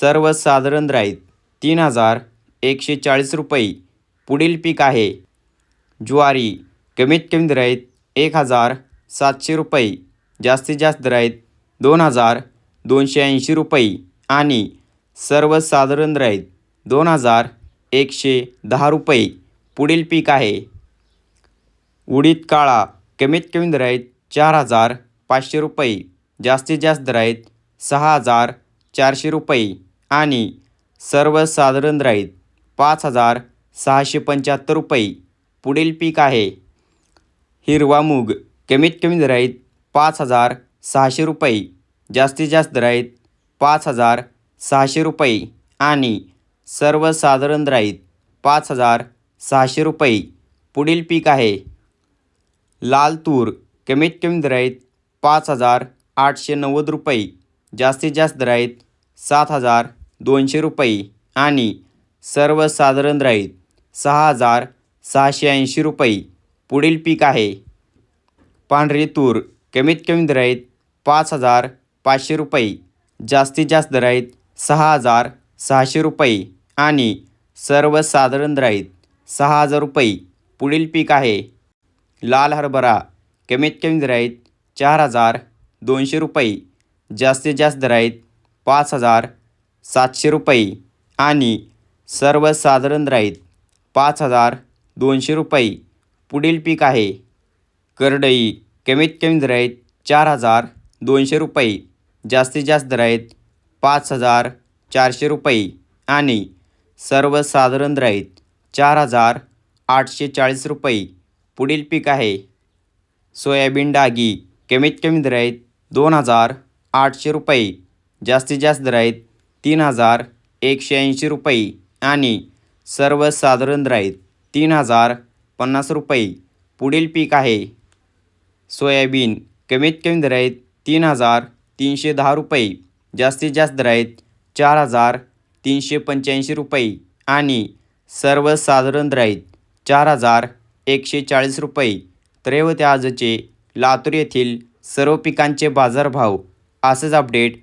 सर्वसाधारण दर तीन हजार एकशे चाळीस रुपये. पुढील पीक आहे. ज्वारी. कमीत कमी दर एक हजार सातशे रुपये. जास्तीत जास्त दराईत दोन हजार दोनशे ऐंशी रुपये. आणि सर्वसाधारण दर दोन हजार एकशे दहा रुपये. पुढील पीक आहे. उडीद काळा. कमीत कमी दर चार हजार पाचशे रुपये. जास्तीत जास्त दर सहा हजार चारशे रुपये. आणि सर्वसाधारण दर पाच हजार सहाशे पंच्याहत्तर रुपये पुढील पीक आहे. हिरवा मूग कमीत कमी दराईत पाच हजार सहाशे रुपये जास्तीत जास्त दराईत पाच हजार सहाशे रुपये आणि सर्वसाधारण दर पाच हजार सहाशे रुपये पुढील पीक आहे. लाल तूर कमीत कमी दराईत पाच हजार आठशे नव्वद रुपये जास्तीत जास्त दराईत सात हजार दोनशे रुपये आणि सर्वसाधारण दर सहा हजार सहाशे ऐंशी रुपये. पुढील पीक आहे. पांढरी तूर कमीत कमी दराईत पाच हजार पाचशे रुपये. जास्तीत जास्त दराईत सहा हजार सहाशे रुपये आणि सर्वसाधारण दर सहा हजार रुपये. पुढील पीक आहे. लाल हरभरा कमीत कमी दराईत चार हजार दोनशे रुपये. जास्तीत जास्त दराईत पाच हजार सातशे रुपये आणि सर्वसाधारण दर पाच हजार दोनशे रुपये. पुढील पीक आहे. करडई कमीत कमी दर चार हजार दोनशे रुपये. जास्तीत जास्त दर पाच हजार चारशे रुपये आणि सर्वसाधारण दर चार हजार आठशे चाळीस रुपये. पुढील पीक आहे. सोयाबीन डागी कमीत कमी दर दोन हजार आठशे रुपये. जास्तीत जास्त दर आहेत तीन हजार एकशे ऐंशी रुपये आणि सर्वसाधारण दर आहेत तीन हजार पन्नास रुपये. पुढील पीक आहे. सोयाबीन कमीत कमी दर आहेत तीन हजार तीनशे दहा रुपये. जास्तीत जास्त दर आहेत चार हजार तीनशे पंच्याऐंशी रुपये आणि सर्वसाधारण दर आहेत चार हजार एकशे चाळीस रुपये. तर आजचे लातूर येथील सर्व पिकांचे बाजारभाव असेच अपडेट